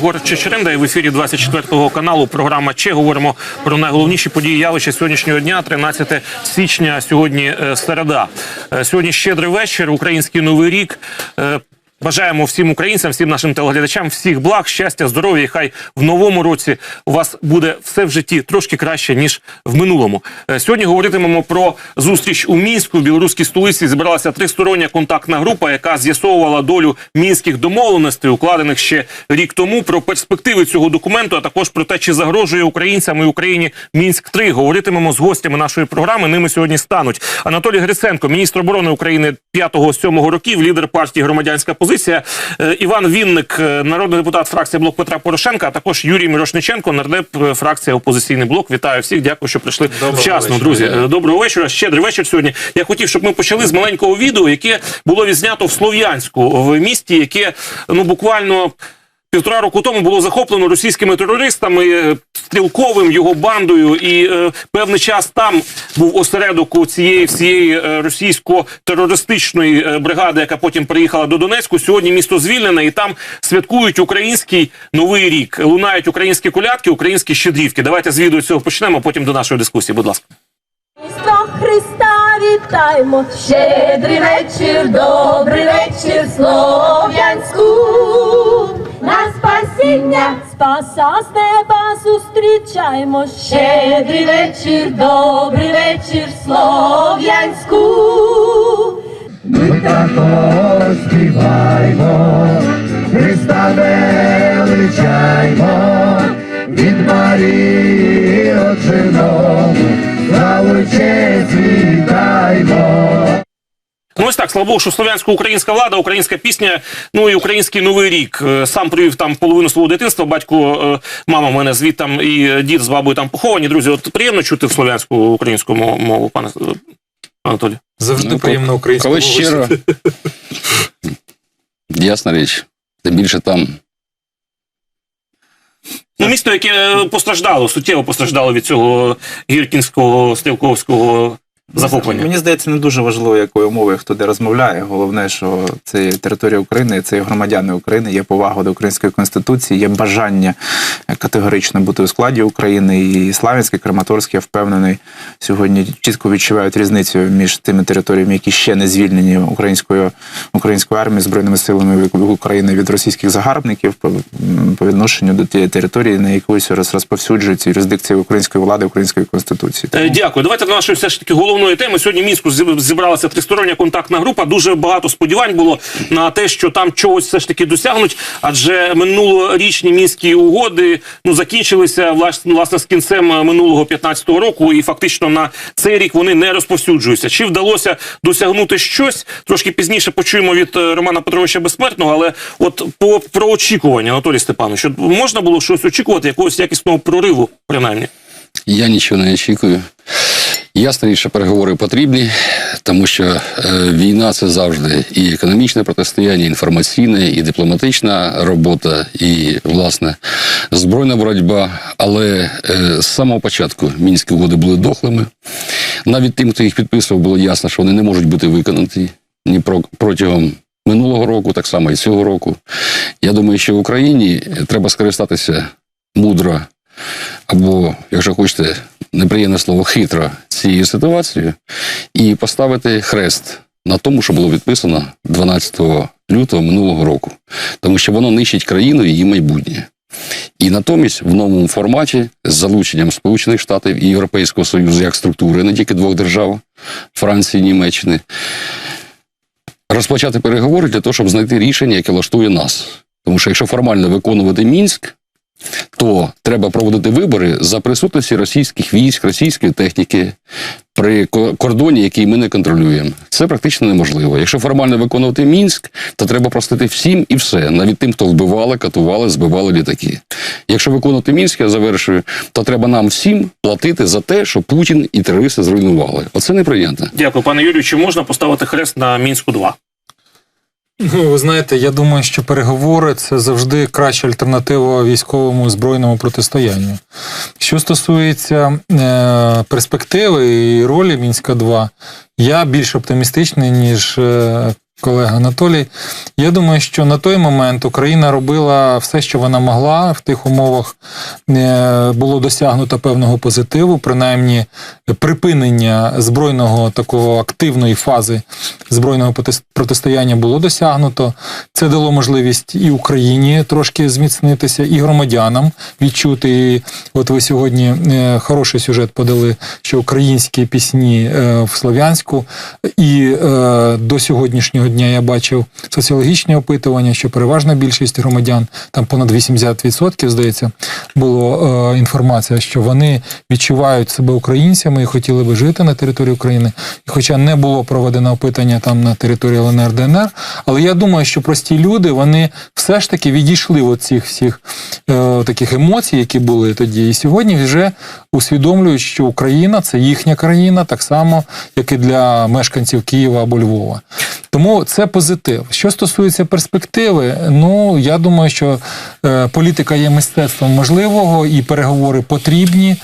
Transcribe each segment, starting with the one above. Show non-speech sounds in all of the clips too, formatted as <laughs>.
Єгор Чечеринда і в ефірі 24 каналу. Програма Че говоримо про найголовніші події явища сьогоднішнього дня, 13 січня. Сьогодні е, середа. Е, Сьогодні щедрий вечір, український новий рік. Бажаємо всім українцям, всім нашим телеглядачам, всіх благ, щастя, здоров'я. Хай в новому році у вас буде все в житті трошки краще ніж в минулому. Е, Сьогодні говоритимемо про зустріч у мінську в білоруській столиці. Зібралася тристороння контактна група, яка з'ясовувала долю мінських домовленостей, укладених ще рік тому. Про перспективи цього документу, а також про те, чи загрожує українцям і Україні мінськ 3 Говоритимемо з гостями нашої програми. Ними сьогодні стануть Анатолій Гриценко, міністр оборони України 5-7 років, лідер партії громадянська позиція. Е, Іван Вінник, е, народний депутат фракції блок Петра Порошенка, а також Юрій Мірошниченко, нардеп е, фракція опозиційний блок. Вітаю всіх. Дякую, що прийшли Доброго вчасно, вечора. друзі. Доброго вечора. Щедрий вечір сьогодні. Я хотів, щоб ми почали з маленького відео, яке було відзнято в Слов'янську в місті, яке ну буквально. Півтора року тому було захоплено російськими терористами, е, стрілковим його бандою, і е, певний час там був осередок у цієї всієї е, російсько-терористичної е, бригади, яка потім приїхала до Донецьку. Сьогодні місто звільнене, і там святкують український новий рік. Лунають українські колядки, українські щедрівки. Давайте з відео цього почнемо, потім до нашої дискусії. Будь ласка. Різдво Христа вітаємо, щедрий вечір, добрий вечір, Слов'янську. На спасіння спаса з неба зустрічаємо, щедрий вечір, добрий вечір, Слов'янську. Ми також співаймо, Христа величаймо, від Марії очиному, славу й честь вітаймо. Ну ось так, слава Богу, що слов'янсько-українська влада, українська пісня, ну і український новий рік. Е, Сам провів там половину свого дитинства. Батько, е, мама в мене звідтам і дід з бабою там поховані. Друзі, от приємно чути в слов'янську українську мову, мову пане е, Анатолій. Завжди Ну, приємно українську Коли мову щиро, <laughs> ясна річ. Тим більше там Ну, місто, яке е, постраждало, суттєво постраждало від цього гіркінського стрілковського захоплення. Мені здається, не дуже важливо, якою мовою хто де розмовляє. Головне, що це є територія України, це є громадяни України, є повага до української конституції, є бажання категорично бути у складі України. І Славянський, Краматорський, я впевнений, сьогодні чітко відчувають різницю між тими територіями, які ще не звільнені українською українською армією, збройними силами України від російських загарбників по, відношенню до тієї території, на яку зараз розповсюджується юрисдикція української влади, української конституції. Е, Дякую. Давайте до нашої все ж таки головної теми. Сьогодні в мінську зібралася тристороння контактна група. Дуже багато сподівань було на те, що там чогось все ж таки досягнуть, адже минулорічні мінські угоди ну закінчилися власне, власне з кінцем е, минулого 15-го року, і фактично на цей рік вони не розповсюджуються. Чи вдалося досягнути щось? Трошки пізніше почуємо від е, Романа Петровича Безсмертного, але от по про очікування, Анатолій Степанович, що можна було щось очікувати, якогось якісного прориву, принаймні. я нічого не очікую. Що переговори потрібні, тому що е, війна це завжди і економічне протистояння, і інформаційне, і дипломатична робота, і власне збройна боротьба. Але е, з самого початку мінські угоди були дохлими. Навіть тим, хто їх підписував, було ясно, що вони не можуть бути виконані ні про протягом минулого року, так само і цього року. Я думаю, що в Україні треба скористатися мудро або, якщо хочете, неприємне слово хитро цією ситуацією, і поставити хрест на тому, що було підписано 12 лютого минулого року, тому що воно нищить країну і її майбутнє. І натомість в новому форматі з залученням Сполучених Штатів і Європейського Союзу як структури, не тільки двох держав Франції, Німеччини, розпочати переговори для того, щоб знайти рішення, яке влаштує нас. Тому що якщо формально виконувати Мінськ, то треба проводити вибори за присутності російських військ, російської техніки при кордоні, який ми не контролюємо. Це практично неможливо. Якщо формально виконувати Мінськ, то треба простити всім і все, навіть тим, хто вбивали, катували, збивали літаки. Якщо виконувати Мінськ, я завершую, то треба нам всім платити за те, що Путін і терористи зруйнували. Оце неприйнятно. Дякую, пане Юрію. Чи можна поставити хрест на мінську 2 Ну, ви знаєте, я думаю, що переговори це завжди краща альтернатива військовому збройному протистоянню. Що стосується е, перспективи і ролі Мінська 2, я більш оптимістичний, ніж е, колега Анатолій. Я думаю, що на той момент Україна робила все, що вона могла. В тих умовах е, було досягнуто певного позитиву, принаймні припинення збройного такого активної фази збройного протистояння було досягнуто. Це дало можливість і Україні трошки зміцнитися, і громадянам відчути. І от ви сьогодні е, хороший сюжет подали, що українські пісні е, в Слов'янську. І до сьогоднішнього дня я бачив соціологічні опитування, що переважна більшість громадян, там понад 80%, здається, було е, інформація, що вони відчувають себе українцями і хотіли би жити на території України. І хоча не було проведено опитання там на території ЛНР ДНР, але я думаю, що прості люди вони все ж таки відійшли від цих всіх е, таких емоцій, які були тоді. І сьогодні вже усвідомлюють, що Україна це їхня країна, так само, як і для мешканців Києва або Львова. Тому це позитив. Що стосується перспективи, ну я думаю, що е, політика є мистецтвом можливого, і переговори потрібні.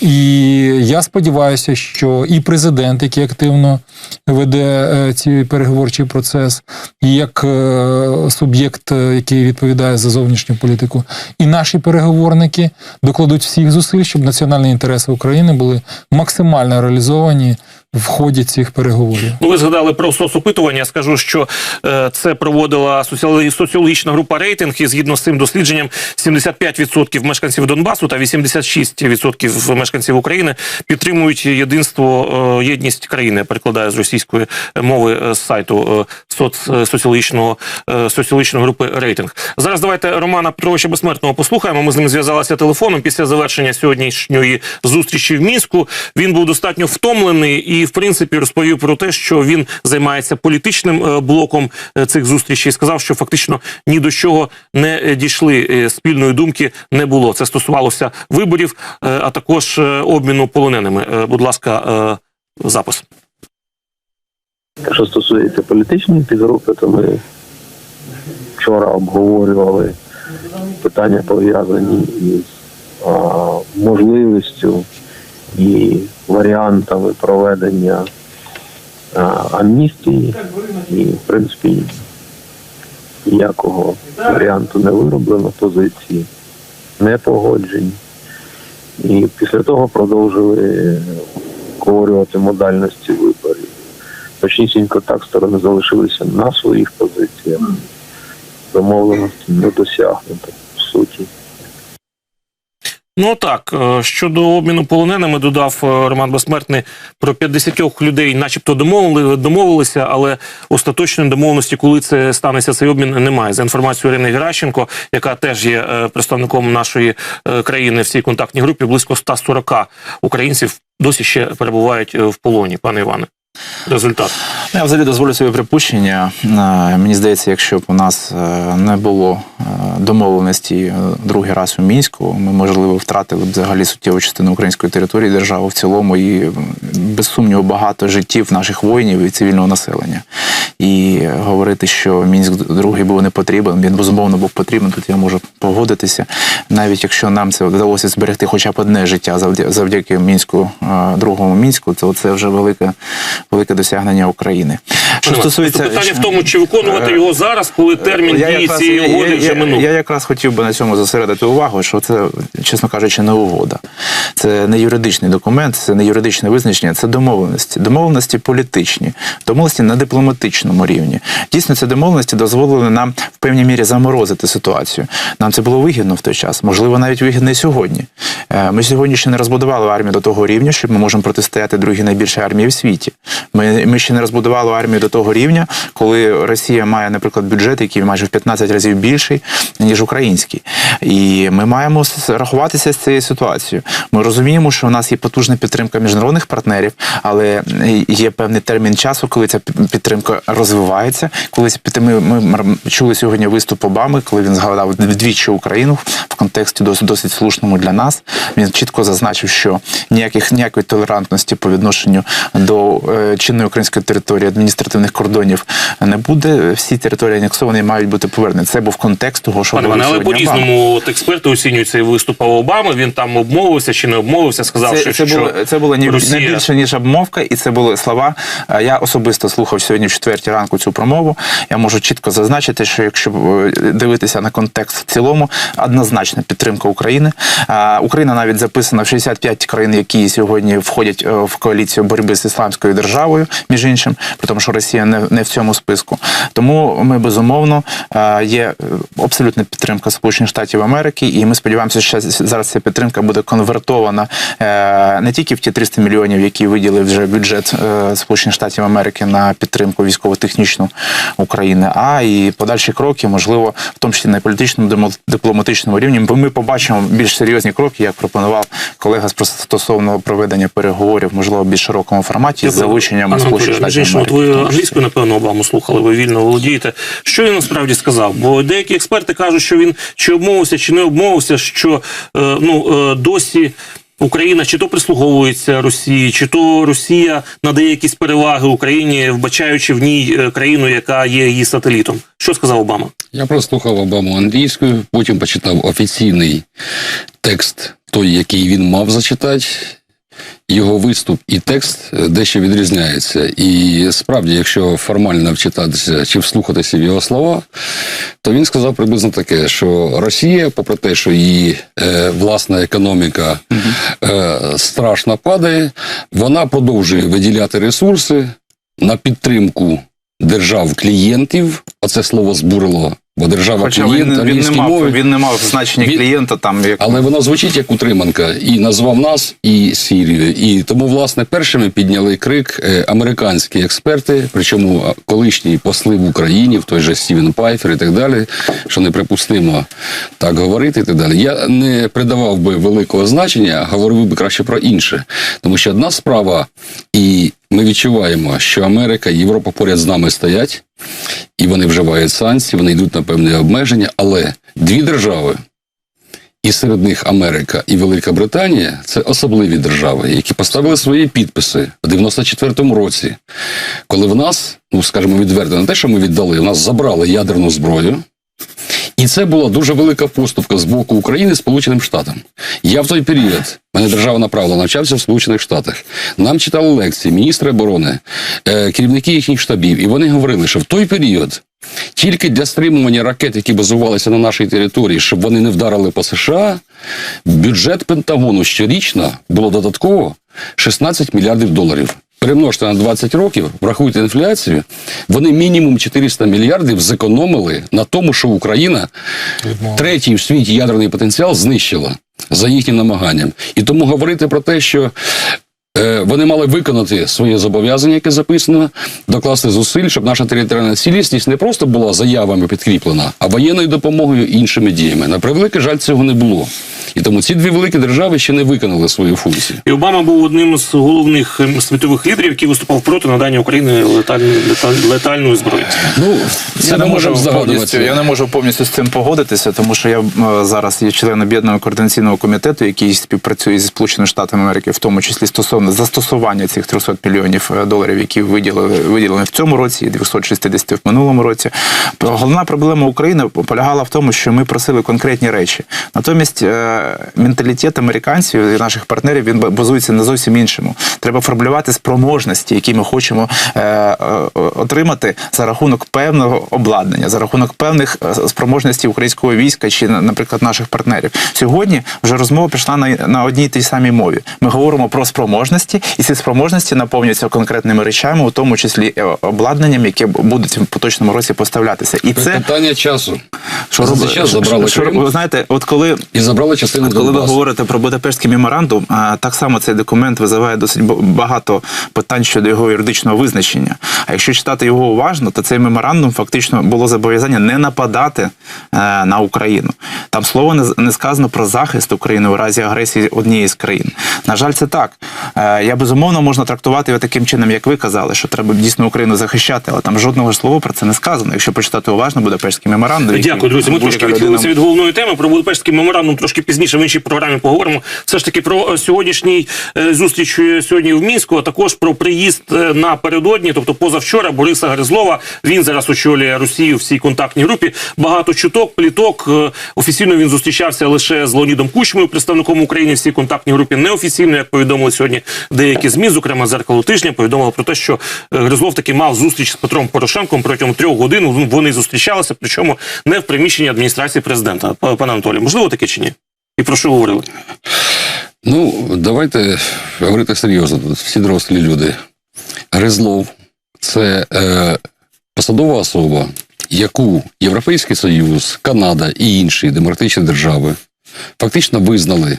І я сподіваюся, що і президент, який активно веде е, цей переговорчий процес, і як е, суб'єкт, який відповідає за зовнішню політику, і наші переговорники докладуть всіх зусиль, щоб національні інтереси України були максимально реалізовані в ході цих переговорів. Ну, ви згадали про соцопитування. Скажу, що е, це проводила соціологічна група рейтинг, і згідно з цим дослідженням, 75% мешканців Донбасу та 86% мешканців України підтримують єдинство, е, єдність країни. Я перекладаю з російської мови е, з сайту е, соціологічної групи рейтинг. Зараз давайте Романа Петровича Безсмертного послухаємо. Ми з ним зв'язалися телефоном після завершення сьогоднішньої зустрічі в мінську. Він був достатньо втомлений і, в принципі, розповів про те, що він займається політичним е, блоком е, цих зустрічей. Сказав, що фактично ні до чого не е, дійшли спільної думки не було. Це стосувалося виборів, а також обміну полоненими. Будь ласка, запис. Що стосується політичної підгрупи, то ми вчора обговорювали питання пов'язані із а, можливістю і варіантами проведення амністії. І, в принципі, ніякого варіанту не вироблено, позиції не погоджені. І після того продовжили обговорювати модальності виборів. Точнісінько так сторони залишилися на своїх позиціях. Домовленості не досягнуто, в суті. Ну так, е, щодо обміну полоненими, додав е, Роман Безсмертний про 50 людей, начебто домовили, домовилися, але остаточної домовленості, коли це станеться цей обмін, немає. За інформацією Ірини Геращенко, яка теж є е, представником нашої країни в цій контактній групі, близько 140 українців досі ще перебувають в полоні. Пане Іване, результат. Ну, Я взагалі дозволю собі припущення. Е, Мені здається, якщо б у нас е, не було е, домовленості другий раз у мінську, ми можливо втратили б взагалі суттєву частину української території, державу в цілому, і без сумніву багато життів наших воїнів і цивільного населення. І говорити, що мінськ другий був не потрібен, він безумовно був потрібен. Тут я можу погодитися. Навіть якщо нам це вдалося зберегти хоча б одне життя завдяки мінську, другому мінську, то це вже велике, велике досягнення України. Що стосується Тобто питання в тому, чи виконувати його зараз, коли термін я дії якраз- цієї угоди я- вже я- минув. Я якраз хотів би на цьому зосередити увагу, що це, чесно кажучи, не угода. Це не юридичний документ, це не юридичне визначення, це домовленості. Домовленості політичні, домовленості на дипломатичному рівні. Дійсно, ці домовленості дозволили нам в певній мірі заморозити ситуацію. Нам це було вигідно в той час, можливо, навіть вигідно і сьогодні. Е, Ми сьогодні ще не розбудували армію до того рівня, що ми можемо протистояти другій найбільшій армії в світі. Ми, ми ще не розбудували армію до того рівня, коли Росія має, наприклад, бюджет, який майже в 15 разів більший, ніж український. І ми маємо рахуватися з цією ситуацією. Ми розуміємо, що в нас є потужна підтримка міжнародних партнерів, але є певний термін часу, коли ця підтримка розвивається. Коли ми, ми чули сьогодні виступ Обами, коли він згадав вдвічі Україну в контексті досить, досить слушному для нас. Він чітко зазначив, що ніяких ніякої толерантності по відношенню до е, чинної української території, адміністративних кордонів не буде. Всі території анексовані мають бути повернені. Це був контекст того, що Пане але по-різному от експерти оцінюють цей виступ Обами. Він там обмовився чи не обмовився, сказав, Це, що, це що було це було ні, Росія... не більше ніж обмовка, і це були слова. Я особисто слухав сьогодні в четвертій ранку цю промову. Я можу чітко зазначити, що якщо е, дивитися на контекст в цілому, однозначна підтримка України. Україна навіть записана в 65 країн, які сьогодні входять е, в коаліцію боротьби з ісламською державою, між іншим, при тому, що Росія не, не в цьому списку. Тому ми безумовно е, є е, абсолютна підтримка Сполучених Штатів Америки, і ми сподіваємося, що зараз ця підтримка буде конвертована е, не тільки в ті 300 мільйонів, які виділив вже бюджет Сполучених Штатів Америки на підтримку військово-технічну України, а і подальші кроки, можливо, в тому числі на політичному дипломатичному рівні, бо ми побачимо більш серйозні кроки, як пропонував колега з- стосовно проведення переговорів, можливо, в більш широкому форматі з залученням Пане Сполучених Штатів Америки. от ви англійською, напевно, Обаму слухали, ви вільно володієте. Що він насправді сказав? Бо деякі експерти кажуть, що він чи обмовився, чи не обмовився, що е, ну, е, досі. Україна чи то прислуговується Росії, чи то Росія надає якісь переваги Україні, вбачаючи в ній е, країну, яка є її сателітом. Що сказав Обама? Я прослухав Обаму англійською, потім почитав офіційний текст, той, який він мав зачитати. Його виступ і текст е, дещо відрізняється. І справді, якщо формально вчитатися чи вслухатися в його слова, то він сказав приблизно таке, що Росія, попри те, що її е, власна економіка е, страшно падає, вона продовжує виділяти ресурси на підтримку держав-клієнтів. Оце слово збурило, бо держава Хоча клієнт він, він, не мав, мові. він не мав значення Він- клієнта там як Але вона звучить як утриманка і назвав нас і Сірію. І тому, власне, першими підняли крик е, американські експерти, причому колишні посли в Україні, в той же Стівен Пайфер і так далі, що неприпустимо так говорити і так далі. Я не придавав би великого значення, а говорив би краще про інше. Тому що одна справа, і ми відчуваємо, що Америка і Європа поряд з нами стоять, і вони вживають санкції, вони йдуть на певні обмеження, але дві держави і серед них Америка і Велика Британія це особливі держави, які поставили свої підписи в 94-му році, коли в нас, ну скажімо, відверто, не те, що ми віддали, в нас забрали ядерну зброю. І це була дуже велика поступка з боку України Сполученим Штатам. Я в той період, мене держава направила, навчався в Сполучених Штатах. Нам читали лекції міністри оборони, е, керівники їхніх штабів, і вони говорили, що в той період тільки для стримування ракет, які базувалися на нашій території, щоб вони не вдарили по США, бюджет Пентагону щорічно було додатково 16 мільярдів доларів. Перемножте на 20 років, врахуйте інфляцію, вони мінімум 400 мільярдів зекономили на тому, що Україна третій в світі ядерний потенціал знищила за їхнім намаганням. І тому говорити про те, що вони мали виконати своє зобов'язання, яке записано, докласти зусиль, щоб наша територіальна цілісність не просто була заявами підкріплена, а воєнною допомогою і іншими діями. На превеликий жаль, цього не було. І тому ці дві великі держави ще не виконали свою функцію. І Обама був одним з головних ем, світових лідерів, який виступав проти надання Україні летальної, леталь- летальної зброї. Ну, це я не можу можемо повністю, здогадуватися. я не можу повністю з цим погодитися, тому що я е, зараз є член об'єднаного координаційного комітету, який співпрацює зі Сполученими Штатами Америки, в тому числі стосовно застосування цих 300 мільйонів е, доларів, які виділили виділені в цьому році, і 260 в минулому році. Головна проблема України полягала в тому, що ми просили конкретні речі. Натомість е, менталітет американців і наших партнерів він базується на зовсім іншому. Треба формулювати спроможності, які ми хочемо е, отримати за рахунок певного обладнання, за рахунок певних спроможностей українського війська чи, на- наприклад, наших партнерів. Сьогодні вже розмова пішла на, на одній тій самій мові. Ми говоримо про спроможності, і ці спроможності наповнюються конкретними речами, у тому числі е, обладнанням, яке будуть в поточному році поставлятися. І це Питання часу. що За час забрали що- Крим. ви знаєте, от коли І забрали частину Коли ви говорите про Будапештський меморандум, а, так само цей документ визиває досить багато питань щодо його юридичного визначення. А якщо читати його уважно, то цей меморандум фактично було зобов'язання не нападати е, на Україну. Там слово не, не сказано про захист України у разі агресії однієї з країн. На жаль, це так. Е, я безумовно можна трактувати його таким чином, як ви казали, що треба дійсно Україну захищати, але там жодного слова про це не сказано. Якщо почитати уважно Будапештський меморандум, Дякую, друзі. Ми трошки людина відхилилися від головної теми. Про Будапештський меморандум трошки пізніше. в іншій програмі поговоримо. Все ж таки про е, сьогоднішній е, зустріч е, сьогодні в мінську, а також про приїзд е, напередодні, тобто позавчора Бориса Гризлова. Він зараз очолює Росію в цій контактній групі. Багато чуток, пліток. Е, Офіційно він зустрічався лише з Леонідом Кучмою, представником України в цій контактній групі. Неофіційно, як повідомили сьогодні деякі змі, зокрема зеркало тижня, повідомили про те, що е, Гризлов таки мав зустріч з Петром Порошенком протягом трьох годин. Вони зустрічалися, причому не в приміщенні адміністрації президента. Пане Анатолію, можливо таке чи ні? І про що говорили? Ну, давайте говорити серйозно. Всі дорослі люди. Гризлов це е, посадова особа, яку Європейський Союз, Канада і інші демократичні держави фактично визнали,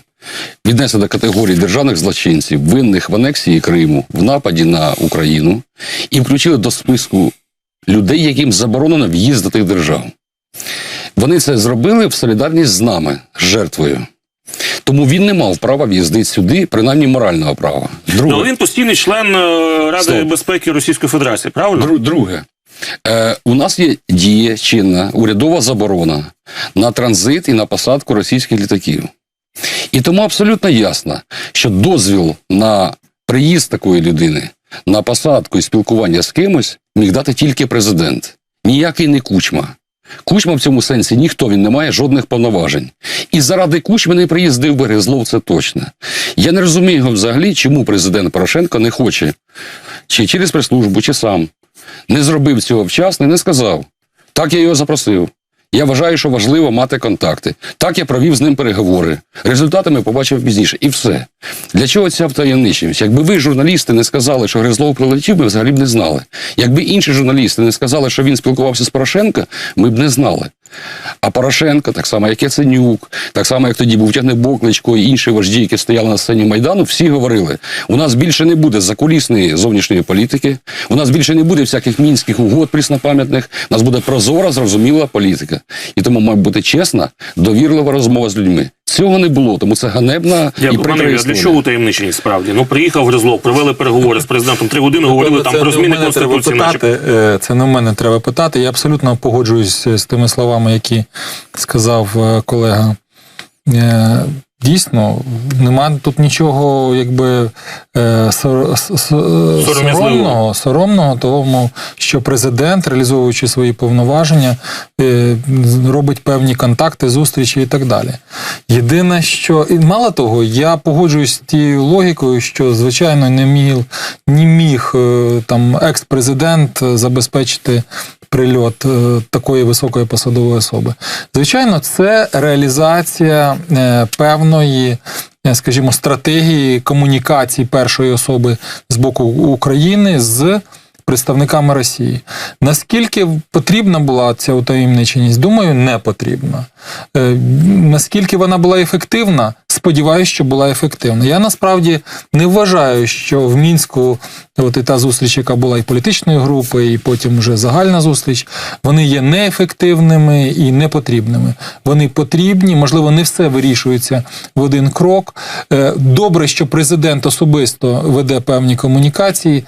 віднесли до категорії державних злочинців, винних в анексії Криму, в нападі на Україну, і включили до списку людей, яким заборонено в'їзд до тих держав. Вони це зробили в солідарність з нами, з жертвою. Тому він не мав права в'їздити сюди, принаймні морального права. Ну, Друге, але він постійний член е, Ради Стоп. безпеки Російської Федерації, правильно? друге е, у нас є діє чинна урядова заборона на транзит і на посадку російських літаків. І тому абсолютно ясно, що дозвіл на приїзд такої людини, на посадку і спілкування з кимось міг дати тільки президент, ніякий не кучма. Кучма в цьому сенсі ніхто він не має жодних повноважень. І заради Кучми не приїздив би Гризлов, це точно. Я не розумію взагалі, чому президент Порошенко не хоче, чи через прес-службу, чи сам не зробив цього вчасно не сказав. Так я його запросив. Я вважаю, що важливо мати контакти. Так я провів з ним переговори. Результати ми побачив пізніше. І все. Для чого ця втаємничність? Якби ви, журналісти, не сказали, що Гризлов прилетів, ми взагалі б не знали. Якби інші журналісти не сказали, що він спілкувався з Порошенка, ми б не знали. А Порошенко, так само як Яценюк, так само як тоді був Тягне Бокличко і інші вожді, які стояли на сцені Майдану, всі говорили: у нас більше не буде закулісної зовнішньої політики, у нас більше не буде всяких мінських угод пріснопам'ятних, у нас буде прозора, зрозуміла політика. І тому має бути чесна, довірлива розмова з людьми. Цього не було, тому це ганебна і прикра історія. а для чого таємниченість справді? Ну, приїхав Гризлов, провели переговори з президентом три години, говорили там про зміни Конституції. наче. питати, е, Це не в мене треба питати. Я абсолютно погоджуюсь з тими словами, які сказав е, колега. Дійсно, нема тут нічого, якби е, сор- соромного, соромного, тому що президент, реалізовуючи свої повноваження, е, робить певні контакти, зустрічі і так далі. Єдине, що і мало того, я погоджуюсь з тією логікою, що звичайно не міг, не міг е, там екс-президент забезпечити прильот е, такої високої посадової особи. Звичайно, це реалізація е, певної. е, Скажімо, стратегії комунікації першої особи з боку України з представниками Росії. Наскільки потрібна була ця утаємниченість? Думаю, не потрібна. Наскільки вона була ефективна? Сподіваюся, що була ефективна. Я насправді не вважаю, що в мінську, от і та зустріч, яка була і політичної групи, і потім вже загальна зустріч, вони є неефективними і непотрібними. Вони потрібні, можливо, не все вирішується в один крок. Е, Добре, що президент особисто веде певні комунікації.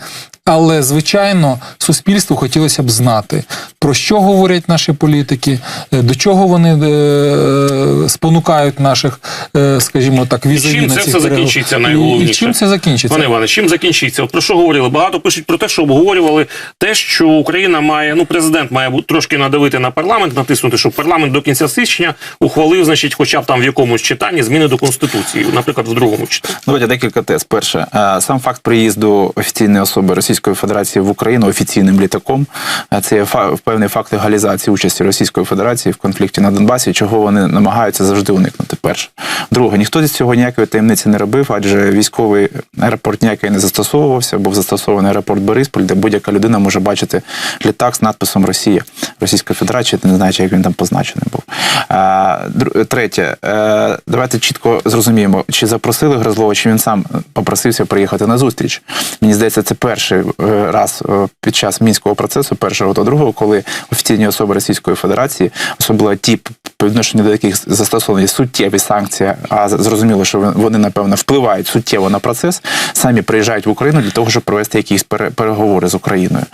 Але звичайно, суспільству хотілося б знати, про що говорять наші політики, е, до чого вони е, спонукають наших, е, скажімо так, візові чим на це цих все переговорах. закінчиться І- найголовніше? І чим це закінчиться? Пане Іване, чим закінчиться? От про що говорили? Багато пишуть про те, що обговорювали те, що Україна має, ну президент має трошки надавити на парламент, натиснути, щоб парламент до кінця січня ухвалив, значить, хоча б там в якомусь читанні зміни до конституції, наприклад, в другому читанні. Давайте декілька тез. Перше, сам факт приїзду офіційної особи Російської Федерації в Україну офіційним літаком це є певний факт легалізації участі Російської Федерації в конфлікті на Донбасі, чого вони намагаються завжди уникнути. Перше, друге, ніхто з цього ніякої таємниці не робив, адже військовий аеропорт ніякий не застосовувався. Був застосований аеропорт Бориспіль, де будь-яка людина може бачити літак з надписом Росія Російська Федерація. Не знаю, чи як він там позначений був. Третє, е, давайте чітко зрозуміємо, чи запросили Грозлова, чи він сам попросився приїхати на зустріч. Мені здається, це перший е, раз е, під час мінського процесу, першого та другого, коли офіційні особи Російської Федерації, особливо ті по відношенню до яких застосовані суттєві санкції, а зрозуміло, що вони напевно впливають суттєво на процес, самі приїжджають в Україну для того, щоб провести якісь пере- переговори з Україною.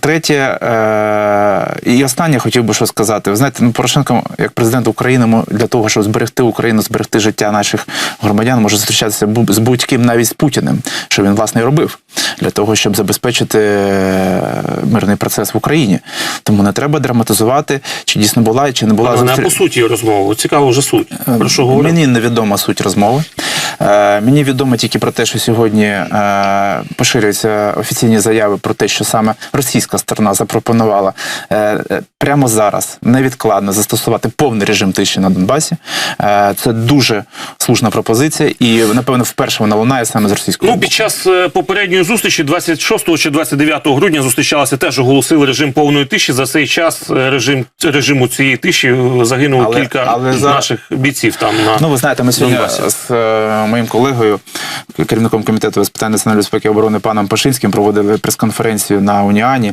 Третє е, і останнє хотів би що сказати. Ви знаєте, ну Порошенко, як президент України, для того, щоб зберегти Україну, зберегти життя наших громадян, може зустрічатися з будь-ким, навіть з Путіним, що він власне і робив для того, щоб забезпечити е, мирний процес в Україні. Тому не треба драматизувати, чи дійсно була, чи не була зустріч. по суті розмови. Цікаво вже суть. Про що говоримо? Мені невідома суть розмови. Е, мені відомо тільки про те, що сьогодні е, поширюються офіційні заяви про те, що саме російська сторона запропонувала е, е, прямо зараз невідкладно застосувати повний режим тиші на Донбасі. Е, це дуже слушна пропозиція, і напевно вперше вона лунає саме з російського Ну, під час е, попередньої зустрічі, 26 чи 29 грудня, зустрічалися теж оголосили режим повної тиші. За цей час е, режим режиму цієї тиші е, загинуло Але- кілька але за- наших бійців там на Ну, ви знаєте, ми сьогодні Донбасі. з е, моїм колегою, керівником комітету з питань національної безпеки і оборони паном Пашинським проводили прес-конференцію на Уніані.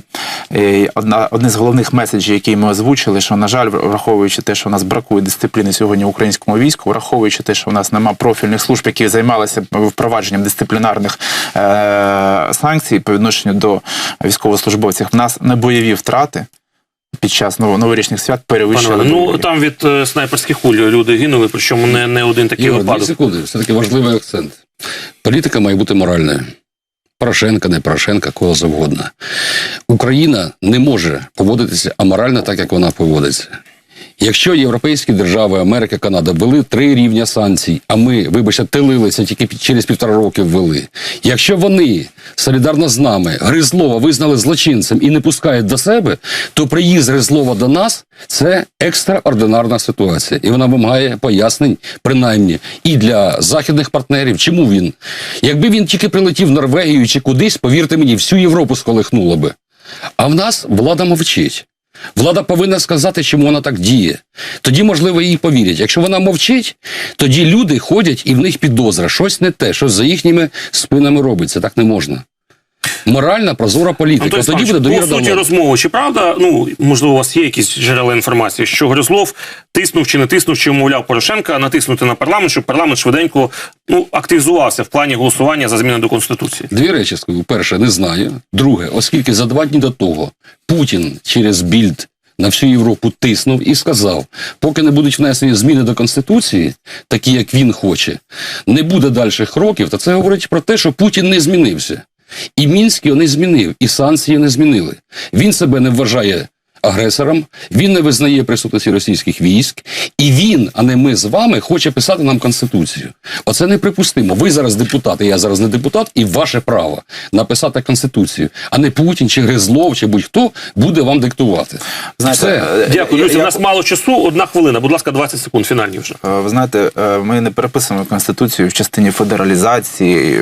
І одна, одне з головних меседжів, які ми озвучили, що, на жаль, враховуючи те, що у нас бракує дисципліни сьогодні в українському війську, враховуючи те, що у нас нема профільних служб, які займалися впровадженням дисциплінарних е- санкцій по відношенню до військовослужбовців, в нас не бойові втрати. Під час новорічних свят Пане перевищили. Іване, ну там від е, снайперських куль люди гинули, причому не, не один такий дві випадок. секунди, все-таки важливий акцент. Політика має бути моральною. Порошенка, не Порошенка, кого завгодно. Україна не може поводитися аморально так, як вона поводиться. Якщо європейські держави, Америка, Канада ввели три рівня санкцій, а ми, вибачте, тилилися тільки через півтора роки ввели. Якщо вони солідарно з нами Гризлова визнали злочинцем і не пускають до себе, то приїзд Гризлова до нас це екстраординарна ситуація, і вона вимагає пояснень, принаймні, і для західних партнерів. Чому він? Якби він тільки прилетів в Норвегію чи кудись, повірте мені, всю Європу сколихнуло би. А в нас влада мовчить. Влада повинна сказати, чому вона так діє. Тоді, можливо, їй повірять. Якщо вона мовчить, тоді люди ходять і в них підозра. Щось не те, щось за їхніми спинами робиться. Так не можна. Моральна, прозора політика. Антон тоді буде довіра по суті влади. розмови. Чи правда, ну можливо, у вас є якісь джерела інформації, що Гризлов тиснув чи не тиснув, чи умовляв Порошенка натиснути на парламент, щоб парламент швиденько ну активізувався в плані голосування за зміни до конституції? Дві речі скажу. Перше, не знаю. Друге, оскільки за два дні до того Путін через більд на всю Європу тиснув і сказав, поки не будуть внесені зміни до Конституції, такі як він хоче, не буде дальших кроків, то це говорить про те, що Путін не змінився. І Мінськ його не змінив, і санкції не змінили. Він себе не вважає агресором, він не визнає присутності російських військ, і він, а не ми з вами, хоче писати нам конституцію. Оце неприпустимо. Ви зараз депутати, я зараз не депутат, і ваше право написати конституцію, а не Путін чи Гризлов, чи будь-хто буде вам диктувати. Знаєте, Все. е, Дякую, я- друзі. У нас мало часу. Одна хвилина. Будь ласка, 20 секунд. Фінальні вже. Е, Ви знаєте, е, ми не переписуємо конституцію в частині федералізації,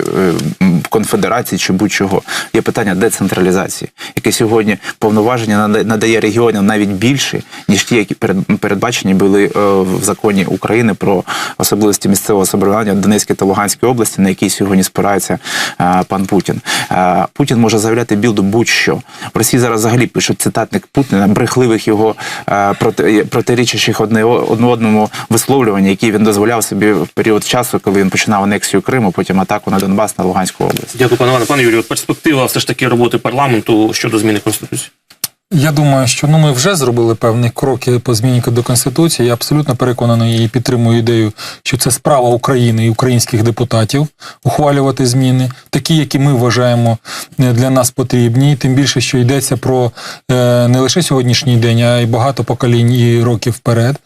конфедерації чи будь-чого. Є питання децентралізації, яке сьогодні повноваження надає регіонам навіть більше, ніж ті, які передбачені були в законі України про особливості місцевого самоврядування Донецької та Луганської області, на який сьогодні спирається пан Путін. Путін може заявляти білду будь-що. В Росії зараз взагалі пишуть цитатник Путіна, брехливих його е, проти, протирічащих одне одному висловлювання, які він дозволяв собі в період часу, коли він починав анексію Криму, потім атаку на Донбас на Луганську область. Дякую, пане Іване. Пане Юрію, перспектива все ж таки роботи парламенту щодо зміни конституції. Я думаю, що ну ми вже зробили певні кроки по зміні до конституції. Я абсолютно переконаний і підтримую ідею, що це справа України і українських депутатів ухвалювати зміни, такі, які ми вважаємо е, для нас потрібні. Тим більше, що йдеться про е, не лише сьогоднішній день, а й багато поколінь і років вперед.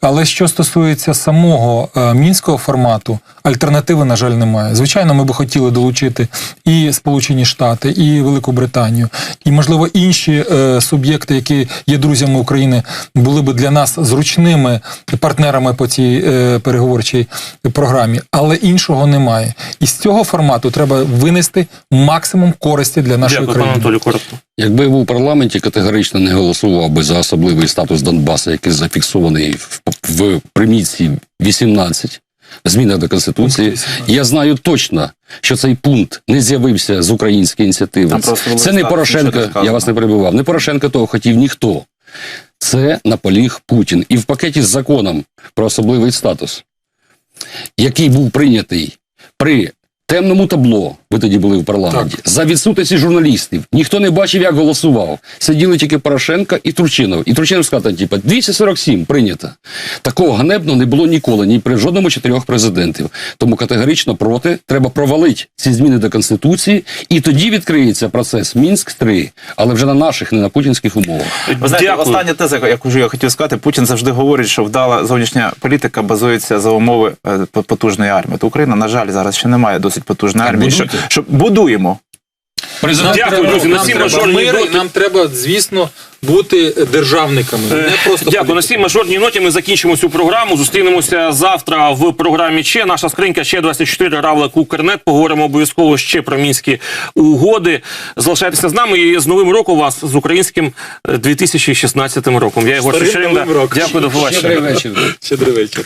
Але що стосується самого е, мінського формату, альтернативи, на жаль, немає. Звичайно, ми би хотіли долучити і Сполучені Штати, і Велику Британію, і можливо інші суб'єкти, які є друзями України, були би для нас зручними партнерами по цій е, переговорчій програмі, але іншого немає. І з цього формату треба винести максимум користі для нашої Дякую, країни. Анатолію. Коротко. Якби був парламенті, категорично не голосував би за особливий статус Донбаса, який зафіксований в, в примітці 18 змінах до Конституції. Я знаю точно, що цей пункт не з'явився з української ініціативи. Це не Порошенко, я вас не перебував, не Порошенко того хотів ніхто. Це наполіг Путін. І в пакеті з законом про особливий статус, який був прийнятий при темному табло, ви тоді були в парламенті, за відсутності журналістів. Ніхто не бачив, як голосував. Сиділи тільки Порошенко і Турчинов. І Турчинов сказав, там, типу, 247 прийнято. Такого ганебно не було ніколи, ні при жодному чотирьох президентів. Тому категорично проти. Треба провалити ці зміни до Конституції, і тоді відкриється процес Мінськ-3, але вже на наших, не на путінських умовах. Ви знаєте, Дякую. остання теза, яку я хотів сказати, Путін завжди говорить, що вдала зовнішня політика базується за умови е, по- потужної армії. То Україна, на жаль, зараз ще не має досить потужної армії. Що. Що будуємо. Президент Дякую, друзі. На цій мажорній ноті- нам треба, звісно, бути державниками. Не просто Дякую. На цій мажорній ноті ми закінчимо цю програму. Зустрінемося завтра в програмі Че. Наша скринька ще 24 равлик Укрнет. Поговоримо обов'язково ще про мінські угоди. Залишайтеся з нами і з новим роком вас з українським е, 2016 роком. Я. Новим роком. Дякую, до побачення. Щедрий вечір. Щедрий вечір.